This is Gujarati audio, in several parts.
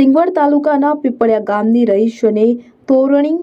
સિંગવડ તાલુકાના પીપળિયા ગામની રહીશોને તોરણી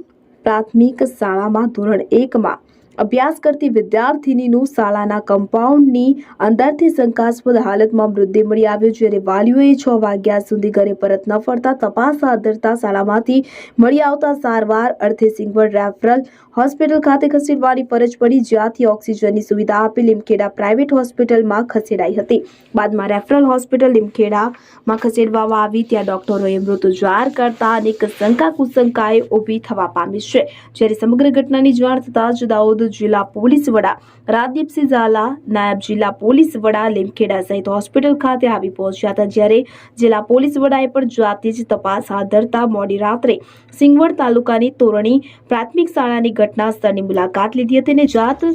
પ્રાથમિક શાળામાં ધોરણ એકમાં અભ્યાસ કરતી વિદ્યાર્થિનીનું શાળાના કમ્પાઉન્ડની અંદરથી શંકાસ્પદ હાલતમાં મૃતદેહ મળી આવ્યો, જ્યારે વાલીઓએ છ વાગ્યા સુધી ઘરે પરત ન ફરતા તપાસ હાથ ધરતા શાળામાંથી મળી આવતા સારવાર અર્થે સિંગવડ રેફરલ હોસ્પિટલ ખાતે ખસેડવાની ફરજ પડી, જ્યાંથી ઓક્સિજનની સુવિધા આપી લીમખેડા પ્રાઇવેટ હોસ્પિટલમાં ખસેડાઈ હતી. બાદમાં રેફરલ હોસ્પિટલ લીમખેડામાં ખસેડવામાં આવી, ત્યાં ડોક્ટરોએ મૃત જાહેર કરતા અનેક શંકા કુશંકાએ ઊભી થવા પામી છે. જ્યારે સમગ્ર ઘટનાની જાણ થતાં જ જિલ્લા પોલીસ વડા રાજદીપસિંહ ઝાલા નાયબ જિલ્લા પોલીસ વડા લીમખેડા સહિત હોસ્પિટલ ખાતે આવી પહોંચ્યા હતા જ્યારે જિલ્લા પોલીસ વડાએ પણ જાતે જ તપાસ હાથ ધરતા મોડી રાત્રે સિંગવડ તાલુકાની તોરણી પ્રાથમિક શાળાની ઘટના સ્થળની મુલાકાત લીધી હતી અને જાત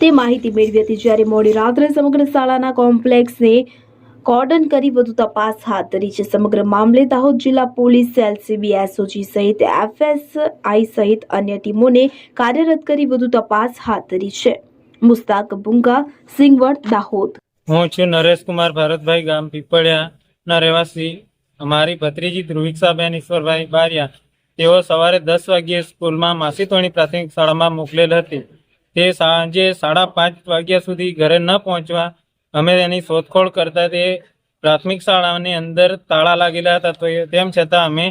તે માહિતી મેળવી હતી જ્યારે મોડી રાત્રે સમગ્ર શાળાના કોમ્પ્લેક્સને કોર્ડન કરી વધુ તપાસ હાથ ધરી છે. સમગ્ર મામલે દાહોદ જિલ્લા પોલીસ, એલસીબી, એસઓજી સહિત એફએસઆઈ સહિત અન્ય ટીમોને કાર્યરત કરી વધુ તપાસ હાથ ધરી છે. મુસ્તાક બુંગા સિંગવડ, દાહોદ. હું છું નરેશકુમાર ભરતભાઈ ગામ પીપળિયાના રહેવાસી. અમારી ભત્રીજી ધ્રુવિક્ષાબેન ઈશ્વરભાઈ બારિયા, તેઓ સવારે દસ વાગ્યે સ્કૂલમાં માસીતોણી પ્રાથમિક શાળામાં મોકલેલ હતી. તે સાંજે સાડા પાંચ વાગ્યા સુધી ઘરે ન પહોંચવા અમે એની શોધખોળ કરતા તે પ્રાથમિક શાળાની અંદર તાળા લાગેલા હતા તો તેમ છતાં અમે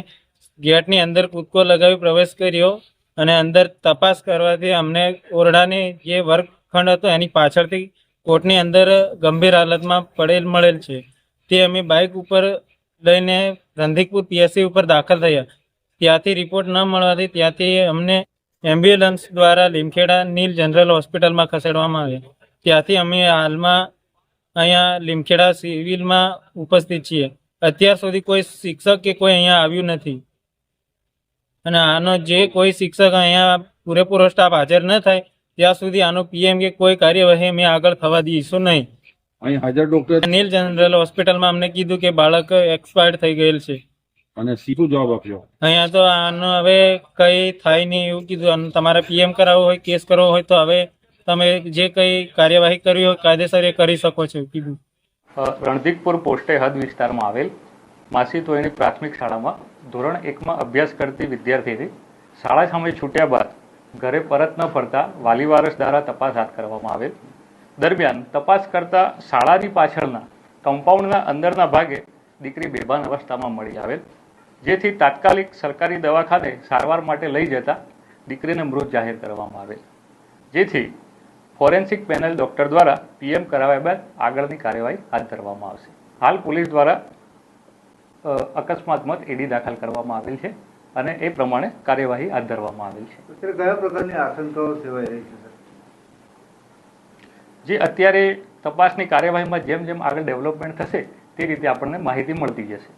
ગેટની અંદર કૂદકો લગાવી પ્રવેશ કર્યો અને અંદર તપાસ કરવાથી અમને ઓરડાની જે વર્ગખંડ હતો એની પાછળથી કોર્ટની અંદર ગંભીર હાલતમાં પડેલ મળેલ છે. તે અમે બાઇક ઉપર લઈને રંધિકપુર પીએસસી ઉપર દાખલ થયા. ત્યાંથી રિપોર્ટ ન મળવાથી ત્યાંથી અમને એમ્બ્યુલન્સ દ્વારા લીમખેડા નીલ જનરલ હોસ્પિટલમાં ખસેડવામાં આવ્યા. ત્યાંથી અમે હાલમાં અહીંયા લીમખેડા સિવિલમાં ઉપસ્થિત છીએ. અત્યાર સુધી કોઈ શિક્ષક કે કોઈ અહીંયા આવ્યું નથી. અને આનો જે કોઈ શિક્ષક અહીંયા પૂરેપૂરો સ્ટાફ હાજર ન થાય ત્યાં સુધી આનો પીએમ કે કોઈ કાર્યવાહી અમે આગળ થવા દઈશું નહીં. અહીં હાજર ડોક્ટર નીલ જનરલ હોસ્પિટલમાં અમને કીધું કે બાળક એક્સપાયર્ડ થઈ ગયેલ છે. અને સીધું જવાબ આપ્યો. અહીંયા તો આનો હવે કઈ થાય નહીં એવું કીધું. તમારે પીએમ કરાવવો હોય કેસ કરવો હોય તો હવે તમે જે કંઈ કાર્યવાહી કરવી હોય, કાયદેસર એ કરી શકો છો. કીધું રણધીકપુર પોસ્ટે હદ વિસ્તારમાં આવેલ માસી તોયની પ્રાથમિક શાળામાં ધોરણ એકમાં અભ્યાસ કરતી વિદ્યાર્થીની શાળા સામે છૂટ્યા બાદ ઘરે પરત ન ફરતા વાલી વારસ દ્વારા તપાસ હાથ કરવામાં આવેલ. દરમિયાન તપાસ કરતા શાળાની પાછળના કમ્પાઉન્ડના અંદરના ભાગે દીકરી બેભાન અવસ્થામાં મળી આવેલ, જેથી તાત્કાલિક સરકારી દવાખાને સારવાર માટે લઈ જતા દીકરીને મૃત જાહેર કરવામાં આવેલ. જેથી ફોરેન્સિક પેનલ ડોક્ટર દ્વારા પીએમ કરાવ્યા બાદ આગળની કાર્યવાહી હાથ ધરવામાં આવશે. હાલ પોલીસ દ્વારા અકસ્માત મત એડી દાખલ કરવામાં આવેલ છે અને એ પ્રમાણે કાર્યવાહી હાથ ધરવામાં આવેલ છે. અત્યારે કયા પ્રકારની આશંકાઓ સેવાઈ રહી છે જે અત્યારે તપાસની કાર્યવાહીમાં જેમ જેમ આગળ ડેવલપમેન્ટ થશે તે રીતે આપણને માહિતી મળતી જશે.